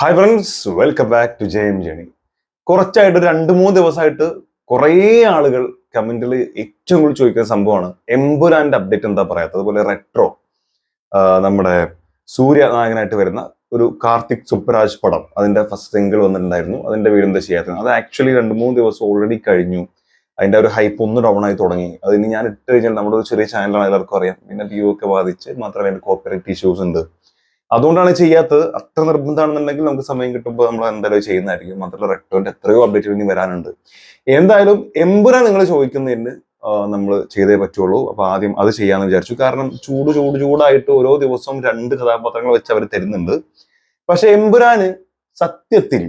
Hi friends welcome back to J M journey കുറച്ചായിട്ട് രണ്ട് മൂന്ന് ദിവസമായിട്ട് കുറേ ആളുകൾ കമന്റിൽ ഏറ്റവും കൂടുതൽ ചോദിക്കുന്ന സംഭവമാണ്. എംപുരാന്റെ അപ്ഡേറ്റ് എന്താ പറയാത്തത് അതുപോലെ റെട്രോ നമ്മുടെ സൂര്യ നായകനായിട്ട് വരുന്ന ഒരു കാർത്തിക് സുബ്രാജ് പടം. അതിന്റെ ഫസ്റ്റ് സിംഗിൾ വന്നിട്ടുണ്ടായിരുന്നു. അതിന്റെ വീട് എന്താ ചെയ്യാത്തത്? അത് ആക്ച്വലി രണ്ട് മൂന്ന് ദിവസം ഓൾറെഡി കഴിഞ്ഞു. അതിന്റെ ഒരു ഹൈപ്പ് ഒന്ന് ഡൗൺ ആയി തുടങ്ങി. അത് ഇനി ഞാൻ ഇട്ട് കഴിഞ്ഞാൽ നമ്മുടെ ഒരു ചെറിയ ചാനലാണ് എല്ലാവർക്കും അറിയാം. പിന്നെ വ്യൂ ഒക്കെ ബാധിച്ച് മാത്രമേ അതിന്റെ കോപ്പറേറ്റ് ഇഷ്യൂസ് ഉണ്ട്. അതുകൊണ്ടാണ് ചെയ്യാത്തത്. അത്ര നിർബന്ധമാണെന്നുണ്ടെങ്കിൽ നമുക്ക് സമയം കിട്ടുമ്പോൾ നമ്മൾ എന്തായാലും ചെയ്യുന്നതായിരിക്കും. മാത്രമല്ല റെക്ടോന്റെ എത്രയോ അപ്ഡേറ്റ് ഇനി വരാനുണ്ട്. എന്തായാലും എമ്പുരാൻ നിങ്ങൾ ചോദിക്കുന്നതിന് നമ്മൾ ചെയ്തേ പറ്റുള്ളൂ. അപ്പൊ ആദ്യം അത് ചെയ്യാന്ന് വിചാരിച്ചു. കാരണം ചൂട് ചൂട് ചൂടായിട്ട് ഓരോ ദിവസവും രണ്ട് കഥാപാത്രങ്ങൾ വെച്ച് അവർ തരുന്നുണ്ട്. പക്ഷെ എമ്പുരാന് സത്യത്തിൽ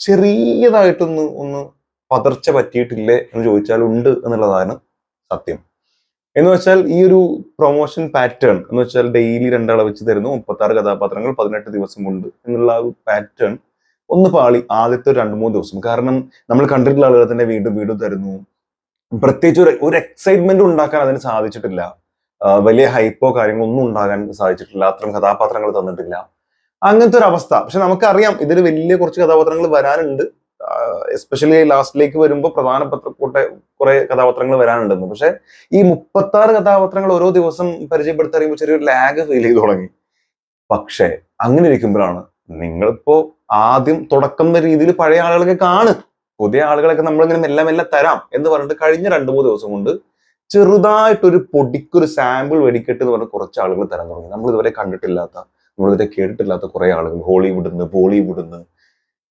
ചെറിയതായിട്ടൊന്ന് ഒന്ന് പതർച്ച പറ്റിയിട്ടില്ലേ എന്ന് ചോദിച്ചാൽ ഉണ്ട് എന്നുള്ളതാണ് സത്യം. എന്ന് വെച്ചാൽ ഈ ഒരു പ്രൊമോഷൻ പാറ്റേൺ എന്ന് വെച്ചാൽ ഡെയിലി രണ്ടാളെ വെച്ച് തരുന്നു. മുപ്പത്തി ആറ് കഥാപാത്രങ്ങൾ പതിനെട്ട് ദിവസം ഉണ്ട് എന്നുള്ള ഒരു പാറ്റേൺ ഒന്ന് പാളി ആദ്യത്തെ രണ്ട് മൂന്ന് ദിവസം. കാരണം നമ്മൾ കണ്ടിട്ടുള്ള ആളുകൾ തന്നെ വീണ്ടും വീണ്ടും തരുന്നു. പ്രത്യേകിച്ച് ഒരു ഒരു എക്സൈറ്റ്മെന്റ് ഉണ്ടാക്കാൻ അതിന് സാധിച്ചിട്ടില്ല. വലിയ ഹൈപ്പോ കാര്യങ്ങളോ ഒന്നും ഉണ്ടാകാൻ സാധിച്ചിട്ടില്ല. അത്തരം കഥാപാത്രങ്ങൾ തന്നിട്ടില്ല. അങ്ങനത്തെ ഒരു അവസ്ഥ. പക്ഷെ നമുക്കറിയാം ഇതിൽ വലിയ കുറച്ച് കഥാപാത്രങ്ങൾ വരാനുണ്ട്. എസ്പെഷ്യലി ലാസ്റ്റിലേക്ക് വരുമ്പോൾ പ്രധാന പത്രക്കൂട്ട കുറെ കഥാപാത്രങ്ങൾ വരാനുണ്ടെന്ന്. പക്ഷെ ഈ മുപ്പത്തി ആറ് കഥാപാത്രങ്ങൾ ഓരോ ദിവസം പരിചയപ്പെടുത്തി അറിയുമ്പോൾ ചെറിയൊരു ലാഗ് ഫീൽ ചെയ്തു തുടങ്ങി. പക്ഷേ അങ്ങനെ ഇരിക്കുമ്പോഴാണ് നിങ്ങളിപ്പോ ആദ്യം തുടക്കം എന്ന രീതിയിൽ പഴയ ആളുകളൊക്കെ കാണ് പുതിയ ആളുകളൊക്കെ നമ്മളിങ്ങനെ മെല്ലെ മെല്ലെ തരാം എന്ന് പറഞ്ഞിട്ട് കഴിഞ്ഞ രണ്ട് മൂന്ന് ദിവസം കൊണ്ട് ചെറുതായിട്ടൊരു പൊടിക്കൊരു സാമ്പിൾ വെടിക്കെട്ട് എന്ന് പറഞ്ഞ കുറച്ച് ആളുകൾ തരാൻ തുടങ്ങി. നമ്മൾ ഇതുവരെ കണ്ടിട്ടില്ലാത്ത നമ്മളിതുവരെ കേട്ടിട്ടില്ലാത്ത കുറെ ആളുകൾ. ഹോളിവുഡിൽ നിന്ന് ബോളിവുഡിൽ നിന്ന്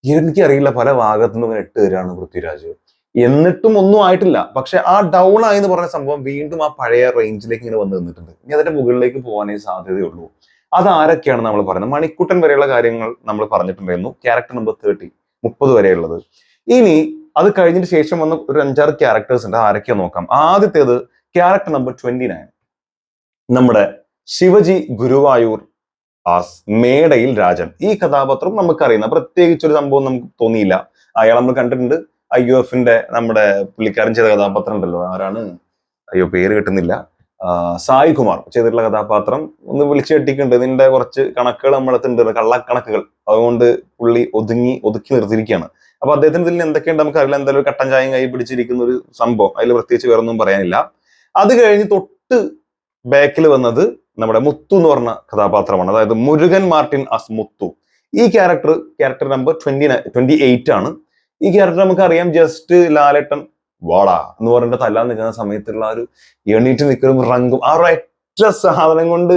എനിക്കറിയില്ല പല ഭാഗത്തു നിന്നും ഇട്ട് തരാണ് പൃഥ്വിരാജ്. എന്നിട്ടും ഒന്നും ആയിട്ടില്ല. പക്ഷെ ആ ഡൗൺ ആയി എന്ന് പറഞ്ഞ സംഭവം വീണ്ടും ആ പഴയ റേഞ്ചിലേക്ക് ഇങ്ങനെ വന്ന് നിന്നിട്ടുണ്ട്. ഇനി അതിന്റെ മുകളിലേക്ക് പോകാനേ സാധ്യതയുള്ളൂ. അതാരൊക്കെയാണ് നമ്മൾ പറയുന്നത്? മണിക്കുട്ടൻ വരെയുള്ള കാര്യങ്ങൾ നമ്മൾ പറഞ്ഞിട്ടുണ്ടായിരുന്നു. ക്യാരക്ടർ നമ്പർ തേർട്ടി മുപ്പത് വരെയുള്ളത്. ഇനി അത് കഴിഞ്ഞിട്ട് ശേഷം വന്ന ഒരു അഞ്ചാറ് ക്യാരക്ടേഴ്സ് ഉണ്ട്. ആരൊക്കെയാ നോക്കാം. ആദ്യത്തേത് ക്യാരക്ടർ നമ്പർ ട്വന്റി നയൻ നമ്മുടെ ശിവജി ഗുരുവായൂർ ആസ് മേടയിൽ രാജൻ. ഈ കഥാപാത്രം നമുക്കറിയുന്ന പ്രത്യേകിച്ച് ഒരു സംഭവം നമുക്ക് തോന്നിയില്ല. അയാൾ നമ്മൾ കണ്ടിട്ടുണ്ട്. ഐ യു എഫിന്റെ നമ്മുടെ പുള്ളിക്കാരൻ ചെയ്ത കഥാപാത്രം ഉണ്ടല്ലോ. ആരാണ്? അയ്യോ പേര് കിട്ടുന്നില്ല. സായി കുമാർ ചെയ്തിട്ടുള്ള കഥാപാത്രം. ഒന്ന് വിളിച്ചു കെട്ടിക്കുന്നുണ്ട് ഇതിന്റെ കുറച്ച് കണക്കുകൾ നമ്മളെത്തുണ്ട് കള്ളക്കണക്കുകൾ. അതുകൊണ്ട് പുള്ളി ഒതുങ്ങി ഒതുക്കി നിർത്തിയിരിക്കുകയാണ്. അപ്പൊ അദ്ദേഹത്തിന് ഇതിൽ എന്തൊക്കെയുണ്ട് നമുക്ക് അറിയില്ല എന്തായാലും കട്ടൻ ചായം കൈ പിടിച്ചിരിക്കുന്ന ഒരു സംഭവം. അതിൽ പ്രത്യേകിച്ച് വേറൊന്നും പറയാനില്ല. അത് കഴിഞ്ഞ് തൊട്ട് ബാക്കിൽ വന്നത് നമ്മുടെ മുത്തു എന്ന് പറഞ്ഞ കഥാപാത്രമാണ്. അതായത് മുരുകൻ മാർട്ടിൻ അസ് മുത്തു. ഈ character character number twenty twenty eight ആണ്. ഈ ക്യാരക്ടർ നമുക്കറിയാം ജസ്റ്റ് ലാലേട്ടൻ വാടാ എന്ന് പറഞ്ഞിട്ട് തല്ലാൻ നിൽക്കുന്ന സമയത്തുള്ള ഒരു എണീറ്റ് നിൽക്കുന്ന റങ്കും ആ ഒരു ഒറ്റ സാധനം കൊണ്ട്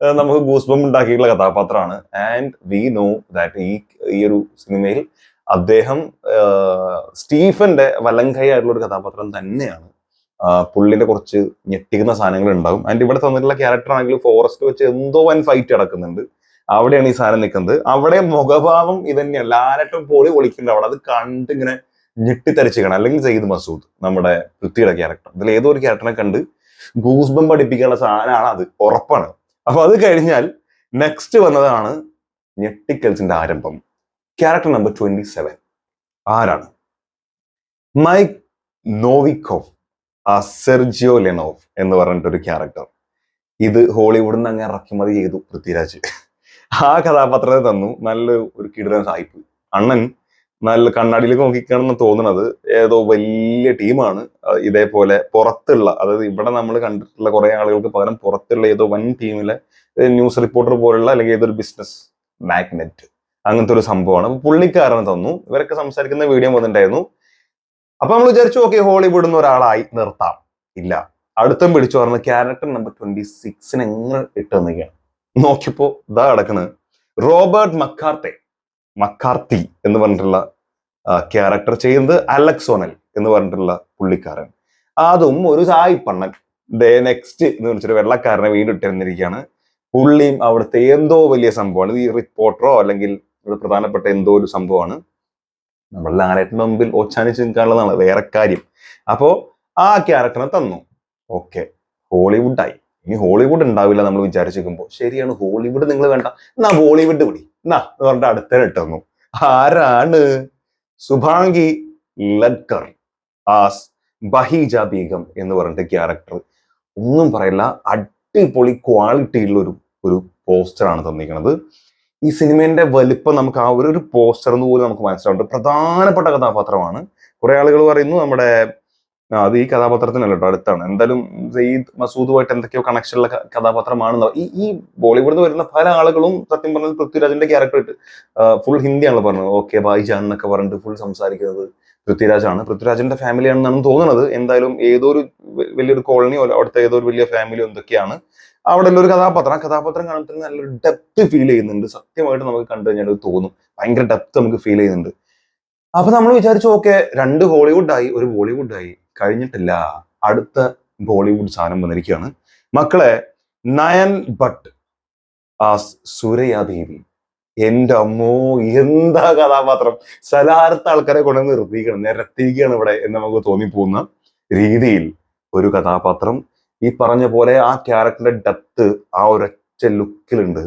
നമുക്ക് ഗൂസ്ബം ഉണ്ടാക്കിയിട്ടുള്ള കഥാപാത്രമാണ്. ആൻഡ് വി നോ ദാറ്റ് ഈ ഈ ഒരു സിനിമയിൽ അദ്ദേഹം സ്റ്റീഫന്റെ വലങ്കൈ ആയിട്ടുള്ള ഒരു കഥാപാത്രം തന്നെയാണ്. പുള്ളിന്റെ കുറച്ച് ഞെട്ടിക്കുന്ന സാധനങ്ങൾ ഉണ്ടാവും ആൻഡ് ഇവിടെ തന്നിട്ടുള്ള ക്യാരക്ടർ ആണെങ്കിൽ ഫോറസ്റ്റ് വെച്ച് എന്തോ വൻ ഫൈറ്റ് നടക്കുന്നുണ്ട്. അവിടെയാണ് ഈ സാധനം നിൽക്കുന്നത്. അവിടെ മുഖഭാവം ഇതന്നെയാണ് ലാലട്ടും പോളി ഒളിക്കുന്നുണ്ട് അവിടെ. അത് കണ്ട് ഇങ്ങനെ ഞെട്ടിത്തരിച്ചിക്കണം അല്ലെങ്കിൽ സെയ്ദ് മസൂദ് നമ്മുടെ പൃഥ്വിയുടെ ക്യാരക്ടർ ഇതിൽ ഏതോ ഒരു ക്യാരക്ടറിനെ കണ്ട് ഗൂസ്ബം പഠിപ്പിക്കാനുള്ള സാധനമാണ് അത്. ഉറപ്പാണ്. അപ്പൊ അത് കഴിഞ്ഞാൽ നെക്സ്റ്റ് വന്നതാണ് ഞെട്ടിക്കൽസിന്റെ ആരംഭം. ക്യാരക്ടർ നമ്പർ ട്വന്റി സെവൻ ആരാണ്? മൈക്ക് നോവിക്കോഫ് ആ സെർജിയോ ലെനോവ് എന്ന് പറഞ്ഞിട്ടൊരു ക്യാരക്ടർ ഇത് ഹോളിവുഡിൽ നിന്ന് അങ്ങ് ഇറക്കുമതി ചെയ്തു പൃഥ്വിരാജ്. ആ കഥാപാത്രത്തെ തന്നു. നല്ല ഒരു കിടിലൻ സായിപ്പ് അണ്ണൻ നല്ല കണ്ണാടിയിലേക്ക് നോക്കിക്കാണെന്ന് തോന്നുന്നത് ഏതോ വലിയ ടീമാണ് ഇതേപോലെ പുറത്തുള്ള അതായത് ഇവിടെ നമ്മൾ കണ്ടിട്ടുള്ള കുറെ ആളുകൾക്ക് പകരം പുറത്തുള്ള ഏതോ വൻ ടീമിലെ ന്യൂസ് റിപ്പോർട്ടർ പോലുള്ള അല്ലെങ്കിൽ ഏതൊരു ബിസിനസ് മാഗ്നറ്റ് അങ്ങനത്തെ ഒരു സംഭവമാണ്. അപ്പൊ പുള്ളിക്കാരനെ തന്നു. ഇവരൊക്കെ സംസാരിക്കുന്ന വീഡിയോ വന്നിട്ടുണ്ടായിരുന്നു. അപ്പൊ നമ്മൾ വിചാരിച്ചു ഓക്കെ ഹോളിവുഡിൽ നിന്ന് ഒരാളായി നിർത്താം. ഇല്ല. അടുത്തും പിടിച്ചു പറഞ്ഞ ക്യാരക്ടർ നമ്പർ ട്വന്റി സിക്സിന് എങ്ങനെ ഇട്ട് തന്നിരിക്കുകയാണ് നോക്കിയപ്പോ ഇതാ കിടക്കുന്നത് റോബർട്ട് മക്കാർത്തെ മക്കാർത്തി എന്ന് പറഞ്ഞിട്ടുള്ള ക്യാരക്ടർ ചെയ്യുന്നത് അലക്സോണൽ എന്ന് പറഞ്ഞിട്ടുള്ള പുള്ളിക്കാരൻ. അതും ഒരു സായിപ്പണ്ണൻ. ഡേ നെക്സ്റ്റ് എന്ന് വെച്ചിട്ട് വെള്ളക്കാരനെ വീണ്ടും ഇട്ടിരുന്നിരിക്കുകയാണ് പുള്ളിയും അവിടുത്തെ എന്തോ വലിയ സംഭവമാണ്. ഈ റിപ്പോർട്ടറോ അല്ലെങ്കിൽ പ്രധാനപ്പെട്ട എന്തോ ഒരു സംഭവമാണ്. നമ്മൾ ലാലേട്ടിന്റെ മുമ്പിൽ ഓച്ചാനിച്ച് നിൽക്കാനുള്ളതാണ് വേറെ കാര്യം. അപ്പോ ആ ക്യാരക്ടറിനെ തന്നു. ഓക്കെ ഹോളിവുഡായി ഇനി ഹോളിവുഡ് ഉണ്ടാവില്ല നമ്മൾ വിചാരിച്ചിരിക്കുമ്പോൾ ശരിയാണ് ഹോളിവുഡ് നിങ്ങൾ വേണ്ട. എന്നാ ബോളിവുഡ് വിളി. എന്നാ എന്ന് പറഞ്ഞിട്ട് അടുത്ത ഇട്ട് ആരാണ്? സുഭാങ്കി ലഡ്കർ ആസ് ബഹീജ ബീഗം എന്ന് പറഞ്ഞിട്ട് ക്യാരക്ടർ ഒന്നും പറയില്ല. അടിപൊളി ക്വാളിറ്റിയുള്ള ഒരു ഒരു പോസ്റ്ററാണ് തന്നിരിക്കുന്നത്. ഈ സിനിമേന്റെ വലിപ്പം നമുക്ക് ആ ഒരു പോസ്റ്റർ എന്ന് പോലും നമുക്ക് മനസ്സിലാവുന്നുണ്ട്. പ്രധാനപ്പെട്ട കഥാപാത്രമാണ്. കുറെ ആളുകൾ പറയുന്നു നമ്മുടെ അത് ഈ കഥാപാത്രത്തിനല്ല കേട്ടോ അടുത്താണ്. എന്തായാലും സെയ്ദ് മസൂദുമായിട്ട് എന്തൊക്കെയോ കണക്ഷനുള്ള കഥാപാത്രമാണെന്ന് ഈ ഈ ബോളിവുഡിൽ നിന്ന് വരുന്ന പല ആളുകളും സത്യം പറഞ്ഞത് പൃഥ്വിരാജിന്റെ ക്യാരക്ടർ ഇട്ട് ഫുൾ ഹിന്ദിയാണ് പറഞ്ഞത്. ഓക്കെ ഭായിജാൻ എന്നൊക്കെ പറഞ്ഞിട്ട് ഫുൾ സംസാരിക്കുന്നത് പൃഥ്വിരാജാണ്. പൃഥ്വിരാജിന്റെ ഫാമിലിയാണെന്നാണ് തോന്നുന്നത്. എന്തായാലും ഏതോ ഒരു വലിയൊരു കോളനിയോ അവിടുത്തെ ഏതോ ഒരു വലിയ ഫാമിലിയോ എന്തൊക്കെയാണ്. അവിടെ ഉള്ള ഒരു കഥാപാത്രം. ആ കഥാപാത്രം കാണുമ്പോൾ നല്ലൊരു ഡെപ്ത് ഫീൽ ചെയ്യുന്നുണ്ട്. സത്യമായിട്ട് നമുക്ക് കണ്ടു കഴിഞ്ഞാൽ തോന്നും. ഭയങ്കര ഡെപ്ത് നമുക്ക് ഫീൽ ചെയ്യുന്നുണ്ട്. അപ്പൊ നമ്മൾ വിചാരിച്ചു ഓക്കെ രണ്ട് ഹോളിവുഡായി ഒരു ബോളിവുഡായി കഴിഞ്ഞിട്ടില്ല. അടുത്ത ബോളിവുഡ് സാധനം വന്നിരിക്കുകയാണ്. മക്കളെ നയൻ ഭട്ട് ആ സൂരയാദേവി എന്റെ അമ്മോ എന്താ കഥാപാത്രം? സലാരത്തെ ആൾക്കാരെ കൊണ്ട് നിർത്തിയിരിക്കണം നിരത്തിയിരിക്കുകയാണ് ഇവിടെ എന്ന് നമുക്ക് തോന്നിപ്പോകുന്ന രീതിയിൽ ഒരു കഥാപാത്രം. ഈ പറഞ്ഞ പോലെ ആ ക്യാരക്ടറിന്റെ ഡെപ്ത് ആ ഒരൊറ്റ ലുക്കിലുണ്ട്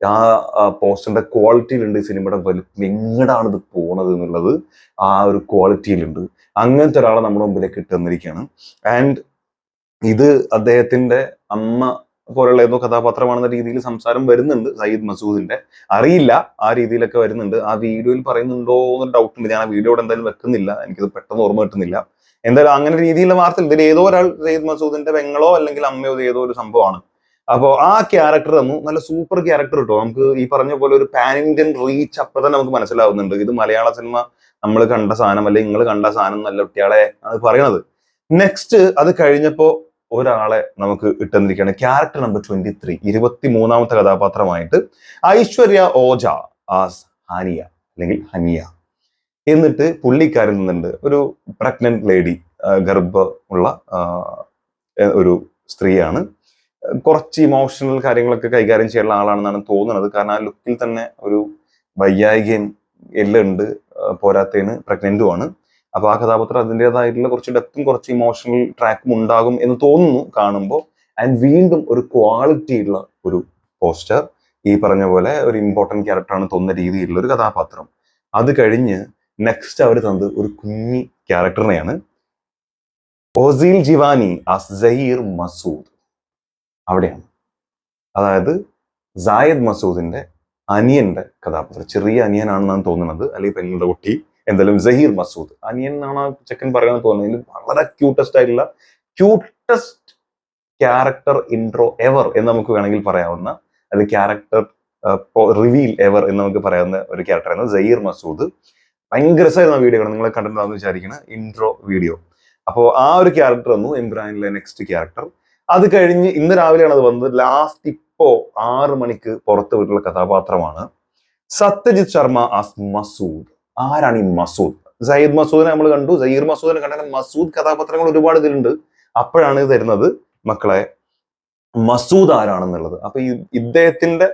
ആ പോസ്റ്ററിന്റെ ക്വാളിറ്റിയിലുണ്ട് ഈ സിനിമയുടെ വലുപ്പം. എങ്ങടാണ് ഇത് പോണത് എന്നുള്ളത് ആ ഒരു ക്വാളിറ്റിയിലുണ്ട് അങ്ങനത്തെ ഒരാളെ നമ്മുടെ മുമ്പിലേക്ക് ഇട്ടുതന്നിരിക്കുകയാണ് ആൻഡ് ഇത് അദ്ദേഹത്തിന്റെ അമ്മ പോലുള്ള ഏതോ കഥാപാത്രമാണെന്ന രീതിയിൽ സംസാരം വരുന്നുണ്ട് സയ്യിദ് മസൂദിന്റെ. അറിയില്ല ആ രീതിയിലൊക്കെ വരുന്നുണ്ട്. ആ വീഡിയോയിൽ പറയുന്നുണ്ടോ എന്നൊരു ഡൗട്ട് ഉണ്ട്. ഞാൻ ആ വീഡിയോ ഇവിടെ എന്തായാലും വെക്കുന്നില്ല. എനിക്കത് പെട്ടെന്ന് ഓർമ്മ കിട്ടുന്നില്ല. എന്തായാലും അങ്ങനെ രീതിയിലുള്ള വാർത്ത ഇതിൽ ഏതോ ഒരാൾ സെയ്ദ് മസൂദിന്റെ പെങ്ങളോ അല്ലെങ്കിൽ അമ്മയോ ഏതോ ഒരു സംഭവമാണ്. അപ്പോ ആ ക്യാരക്ടർ തന്നു. നല്ല സൂപ്പർ ക്യാരക്ടർ കിട്ടും നമുക്ക് ഈ പറഞ്ഞ പോലെ ഒരു പാൻ ഇന്ത്യൻ റീച്ച് അപ്പൊ തന്നെ നമുക്ക് മനസ്സിലാവുന്നുണ്ട്. ഇത് മലയാള സിനിമ നമ്മൾ കണ്ട സാധനം അല്ലെങ്കിൽ നിങ്ങൾ കണ്ട സാധനം നല്ല കുട്ടിയാളെ അത് പറയണത്. നെക്സ്റ്റ് അത് കഴിഞ്ഞപ്പോ ഒരാളെ നമുക്ക് ഇട്ടെന്നിരിക്കുകയാണ് ക്യാരക്ടർ നമ്പർ ട്വന്റി ത്രീ ഇരുപത്തി മൂന്നാമത്തെ കഥാപാത്രമായിട്ട് ഐശ്വര്യ ഓജ ആസ് ഹാനിയ അല്ലെങ്കിൽ ഹനിയ. എന്നിട്ട് പുള്ളിക്കാരൻ നിന്നുണ്ട് ഒരു പ്രഗ്നന്റ് ലേഡി ഗർഭമുള്ള ഒരു സ്ത്രീയാണ്. കുറച്ച് ഇമോഷണൽ കാര്യങ്ങളൊക്കെ കൈകാര്യം ചെയ്യാനുള്ള ആളാണെന്നാണ് തോന്നുന്നത്. കാരണം ആ ലുക്കിൽ തന്നെ ഒരു വൈയായികയും എല്ലാം ഉണ്ട് പോരാത്തേന് പ്രഗ്നന്റുമാണ് പ്രഗ്നന്റും ആണ്. അപ്പൊ ആ കഥാപാത്രം അതിന്റെതായിട്ടുള്ള കുറച്ച് ഡെപ്തും കുറച്ച് ഇമോഷണൽ ട്രാക്കും ഉണ്ടാകും എന്ന് തോന്നുന്നു കാണുമ്പോൾ. ആൻഡ് വീണ്ടും ഒരു ക്വാളിറ്റി ഉള്ള ഒരു പോസ്റ്റർ ഈ പറഞ്ഞ പോലെ ഒരു ഇമ്പോർട്ടന്റ് ക്യാരക്ടറാണ് തോന്നുന്ന രീതിയിലുള്ള ഒരു കഥാപാത്രം. അത് കഴിഞ്ഞ് നെക്സ്റ്റ് അവർ തന്നത് ഒരു കുഞ്ഞി ക്യാരക്ടറിനെയാണ്. ഓസീൽ ജിവാനി ആസ് സഹീർ മസൂദ്. അവിടെയാണ്. അതായത് സായദ് മസൂദിന്റെ അനിയന്റെ കഥാപാത്രം. ചെറിയ അനിയനാണെന്നാണ് തോന്നുന്നത്. അല്ലെങ്കിൽ പെങ്ങളുടെ കുട്ടി. എന്തായാലും സഹീർ മസൂദ്. അനിയൻ എന്നാണ് ആ ചെക്കൻ പറയുന്നത് തോന്നുന്നത് വളരെ ക്യൂട്ടസ്റ്റ് ആയിട്ടുള്ള ക്യൂട്ടസ്റ്റ് ക്യാരക്ടർ ഇൻട്രോ എവർ എന്ന് നമുക്ക് വേണമെങ്കിൽ പറയാവുന്ന അല്ലെങ്കിൽ ക്യാരക്ടർ റിവീൽ എവർ എന്ന് നമുക്ക് പറയാവുന്ന ഒരു ക്യാരക്ടറാണ് സഹീർ മസൂദ്. ഭയങ്കര രസമായിരുന്നു വീഡിയോ നിങ്ങൾ കണ്ടിട്ടുണ്ടാവുന്ന വിചാരിക്കുന്നത് ഇൻട്രോ വീഡിയോ അപ്പോൾ ആ ഒരു ക്യാരക്ടർ വന്നു എംബ്രാനിലെ നെക്സ്റ്റ് ക്യാരക്ടർ അത് കഴിഞ്ഞ് ഇന്ന് രാവിലെയാണ് അത് വന്നത്. ലാസ്റ്റ് ഇപ്പോ ആറ് മണിക്ക് പുറത്തു വിട്ടുള്ള കഥാപാത്രമാണ് സത്യജിത് ശർമ്മ ആസ് മസൂദ്. ആരാണ് ഈ മസൂദ്? സയ്യിദ് മസൂദിനെ നമ്മൾ കണ്ടു. സയ്യിർ മസൂദിനെ കണ്ടാൽ മസൂദ് കഥാപാത്രങ്ങൾ ഒരുപാട് ഇതിലുണ്ട്. അപ്പോഴാണ് ഇത് തരുന്നത്. മക്കളെ മസൂദ് ആരാണെന്നുള്ളത്. അപ്പൊ ഇദ്ദേഹത്തിന്റെ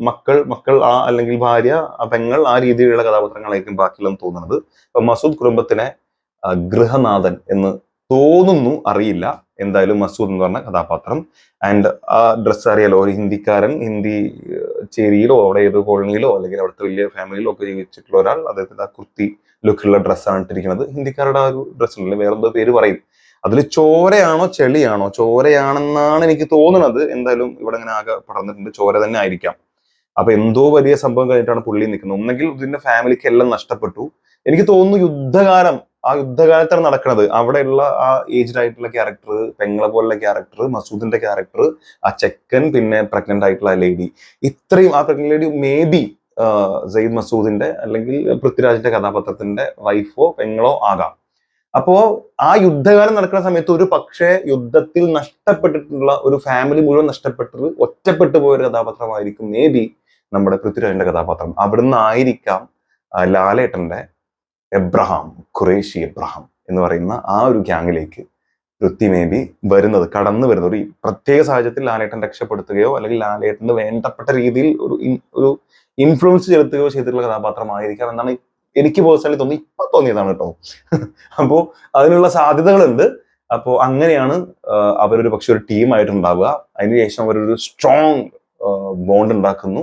മക്കൾ മക്കൾ ആ അല്ലെങ്കിൽ ഭാര്യ പെങ്ങൾ ആ രീതിയിലുള്ള കഥാപാത്രങ്ങളായിരിക്കും ബാക്കിയെല്ലാം തോന്നുന്നത്. അപ്പൊ മസൂദ് കുടുംബത്തിനെ ഗൃഹനാഥൻ എന്ന് തോന്നുന്നു അറിയില്ല. എന്തായാലും മസൂദ് എന്ന് പറഞ്ഞ കഥാപാത്രം. ആൻഡ് ആ ഡ്രസ്സ് അറിയാലോ ഒരു ഹിന്ദിക്കാരൻ ഹിന്ദി ചേരിയിലോ അവിടെ ഏതോ കോളനിയിലോ അല്ലെങ്കിൽ അവിടുത്തെ വലിയ ഫാമിലിയിലോ ഒക്കെ ജീവിച്ചിട്ടുള്ള ഒരാൾ അദ്ദേഹത്തിന്റെ ആ കുർത്തി ലുക്കിലുള്ള ഡ്രസ്സാണ് ഇട്ടിരിക്കുന്നത്. ഹിന്ദിക്കാരുടെ ആ ഒരു ഡ്രസ്സ് ഉണ്ടല്ലോ വേറെന്തോ പേര് പറയും. അതിൽ ചോരയാണോ ചെളിയാണോ? ചോരയാണെന്നാണ് എനിക്ക് തോന്നുന്നത്. എന്തായാലും ഇവിടെ ഇങ്ങനെ ആകെ പടർന്നിട്ടുണ്ട്. ചോര തന്നെ ആയിരിക്കാം. അപ്പൊ എന്തോ വലിയ സംഭവം കഴിഞ്ഞിട്ടാണ് പുള്ളി നിൽക്കുന്നത്. ഒന്നെങ്കിൽ ഇതിന്റെ ഫാമിലിക്ക് എല്ലാം നഷ്ടപ്പെട്ടു. എനിക്ക് തോന്നുന്നു യുദ്ധകാലം ആ യുദ്ധകാലത്താണ് നടക്കുന്നത്. അവിടെയുള്ള ആ ഏജ്ഡ് ആയിട്ടുള്ള ക്യാരക്ടർ പെങ്ങളെ പോലുള്ള ക്യാരക്ടർ മസൂദിന്റെ ക്യാരക്ടർ ആ ചെക്കൻ പിന്നെ പ്രഗ്നന്റ് ആയിട്ടുള്ള ലേഡി ഇത്രയും ആ pregnant lady may be Sayyid മസൂദിന്റെ അല്ലെങ്കിൽ പൃഥ്വിരാജിന്റെ കഥാപാത്രത്തിന്റെ വൈഫോ പെങ്ങളോ ആകാം. അപ്പോ ആ യുദ്ധകാലം നടക്കുന്ന സമയത്ത് ഒരു പക്ഷേ യുദ്ധത്തിൽ നഷ്ടപ്പെട്ടിട്ടുള്ള ഒരു ഫാമിലി മുഴുവൻ നഷ്ടപ്പെട്ടത് ഒറ്റപ്പെട്ടു പോയ ഒരു കഥാപാത്രമായിരിക്കും. മേ ബി നമ്മുടെ പൃഥ്വിരാജിന്റെ കഥാപാത്രം. അവിടുന്ന് ആയിരിക്കാം ലാലേട്ടന്റെ എബ്രഹാം ഖുറേഷി എബ്രഹാം എന്ന് പറയുന്ന ആ ഒരു ഗ്യാങ്ങിലേക്ക് പൃഥ്വി മേ ബി വരുന്നത് കടന്നു വരുന്നത്. ഒരു പ്രത്യേക സാഹചര്യത്തിൽ ലാലേട്ടൻ രക്ഷപ്പെടുത്തുകയോ അല്ലെങ്കിൽ ലാലേട്ടന് വേണ്ടപ്പെട്ട രീതിയിൽ ഒരു ഒരു ഇൻഫ്ലുവൻസ് ചെലുത്തുകയോ ചെയ്തിട്ടുള്ള കഥാപാത്രമായിരിക്കാം എന്നാണ് എനിക്ക് പേഴ്സണലി തോന്നി ഇപ്പൊ തോന്നിയതാണ് കേട്ടോ. അപ്പോ അതിനുള്ള സാധ്യതകളുണ്ട്. അപ്പോ അങ്ങനെയാണ് അവരൊരു പക്ഷെ ഒരു ടീമായിട്ടുണ്ടാവുക അതിനുശേഷം അവരൊരു സ്ട്രോങ് ബോണ്ട് ഉണ്ടാക്കുന്നു.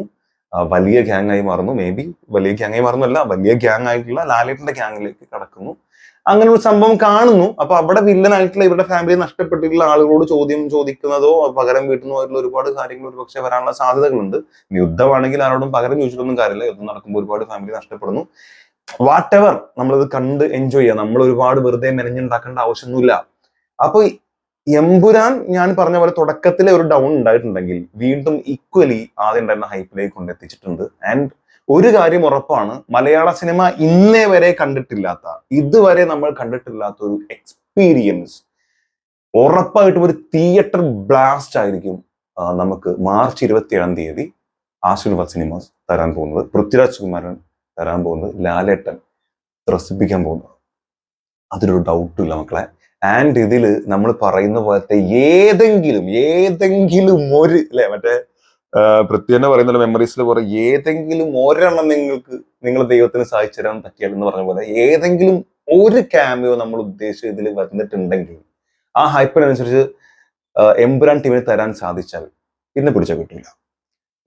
വലിയ ഗ്യാങ് ആയി മാറുന്നു. മേ ബി വലിയ ഗ്യാങ് ആയി മാറുന്നല്ല വലിയ ഗ്യാങ് ആയിട്ടുള്ള ലാലേട്ടന്റെ ഗ്യാങ്ങിലേക്ക് കടക്കുന്നു. അങ്ങനെ ഒരു സംഭവം കാണുന്നു. അപ്പൊ അവിടെ വില്ലനായിട്ടുള്ള ഇവരുടെ ഫാമിലി നഷ്ടപ്പെട്ടിട്ടുള്ള ആളുകളോട് ചോദ്യം ചോദിക്കുന്നതോ പകരം വീട്ടുന്നതോ ആയിട്ടുള്ള ഒരുപാട് കാര്യങ്ങൾ ഒരു പക്ഷേ വരാനുള്ള സാധ്യതകളുണ്ട്. യുദ്ധമാണെങ്കിൽ ആരോടും പകരം ചോദിച്ചിട്ടൊന്നും കാര്യമില്ല. യുദ്ധം നടക്കുമ്പോൾ ഒരുപാട് ഫാമിലി നഷ്ടപ്പെടുന്നു. വാട്ട് എവർ നമ്മളിത് കണ്ട് എൻജോയ് ചെയ്യാം. നമ്മൾ ഒരുപാട് വെറുതെ മെനഞ്ഞുണ്ടാക്കേണ്ട ആവശ്യമൊന്നുമില്ല. അപ്പൊ എമ്പുരാൻ ഞാൻ പറഞ്ഞ പോലെ തുടക്കത്തിലെ ഒരു ഡൗൺ ഉണ്ടായിട്ടുണ്ടെങ്കിൽ വീണ്ടും ഈക്വലി ആദ്യം ഉണ്ടായിരുന്ന ഹൈപ്പിലേക്ക് കൊണ്ടെത്തിച്ചിട്ടുണ്ട് ആൻഡ് ഒരു കാര്യം ഉറപ്പാണ് മലയാള സിനിമ ഇന്നേ വരെ കണ്ടിട്ടില്ലാത്ത ഇതുവരെ നമ്മൾ കണ്ടിട്ടില്ലാത്ത ഒരു എക്സ്പീരിയൻസ് ഉറപ്പായിട്ടും ഒരു തിയേറ്റർ ബ്ലാസ്റ്റ് ആയിരിക്കും നമുക്ക് മാർച്ച് ഇരുപത്തിയേഴാം തീയതി ആശീർവാദ് സിനിമാസ് തരാൻ പോകുന്നത് പൃഥ്വിരാജ് കുമാരൻ തരാൻ പോകുന്നത് ലാലേട്ടൻ ത്രസിപ്പിക്കാൻ പോകുന്നത്. അതിലൊരു ഡൗട്ടും ഇല്ല മക്കളെ. ആൻഡ് ഇതിൽ നമ്മൾ പറയുന്ന പോലത്തെ ഏതെങ്കിലും ഏതെങ്കിലും ഒരു അല്ലെ മറ്റേ പ്രത്യേകം പറയുന്ന മെമ്മറീസിൽ പറയും ഏതെങ്കിലും ഒരെണ്ണം നിങ്ങൾക്ക് നിങ്ങൾ ദൈവത്തിന് സഹായിച്ചു തരാൻ പറ്റിയാൽ എന്ന് പറഞ്ഞ പോലെ ഏതെങ്കിലും ഒരു ക്യാമിയോ നമ്മൾ ഉദ്ദേശിച്ച ഇതിൽ വന്നിട്ടുണ്ടെങ്കിൽ ആ ഹൈപ്പിനനുസരിച്ച് എംപുരാൻ ടീമിന് തരാൻ സാധിച്ചാൽ പിന്നെ പിടിച്ചാൽ കിട്ടില്ല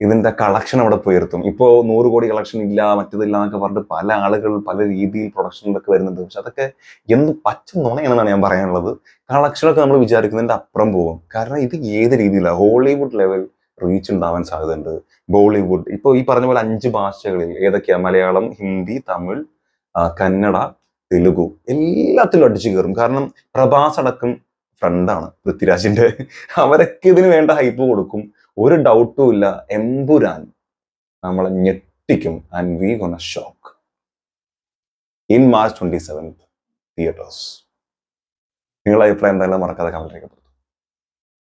ഇതിന്റെ കളക്ഷൻ അവിടെ പോയിരുത്തും ഇപ്പോ നൂറ് കോടി കളക്ഷൻ ഇല്ല മറ്റതില്ല എന്നൊക്കെ പറഞ്ഞിട്ട് പല ആളുകൾ പല രീതിയിൽ പ്രൊഡക്ഷനിലൊക്കെ വരുന്നുണ്ട്. പക്ഷെ അതൊക്കെ എന്ത് പച്ച നുണയാണെന്നാണ് ഞാൻ പറയാനുള്ളത്. കളക്ഷനൊക്കെ നമ്മൾ വിചാരിക്കുന്നതിന്റെ അപ്പുറം പോകും. കാരണം ഇത് ഏത് രീതിയിലാണ് ഹോളിവുഡ് ലെവൽ റീച്ച് ഉണ്ടാവാൻ സാധ്യതയുണ്ട്. ബോളിവുഡ് ഇപ്പോൾ ഈ പറഞ്ഞ പോലെ അഞ്ച് ഭാഷകളിൽ ഏതൊക്കെയാ? മലയാളം ഹിന്ദി തമിഴ് കന്നഡ തെലുഗു എല്ലാത്തിലും അടിച്ചു കയറും. കാരണം പ്രഭാസ് അടക്കം ഫ്രണ്ടാണ് പൃഥ്വിരാജിന്റെ. അവരൊക്കെ ഇതിന് വേണ്ട ഹൈപ്പ് കൊടുക്കും. ഒരു ഡൗട്ടും ഇല്ല. എമ്പുരാൻ നമ്മളെ ഞെട്ടിക്കും. And we gonna shock in March twenty seventh theatres നിങ്ങളുടെ അഭിപ്രായം എന്തായാലും മറക്കാതെ കമന്റ് രേഖപ്പെടുത്തും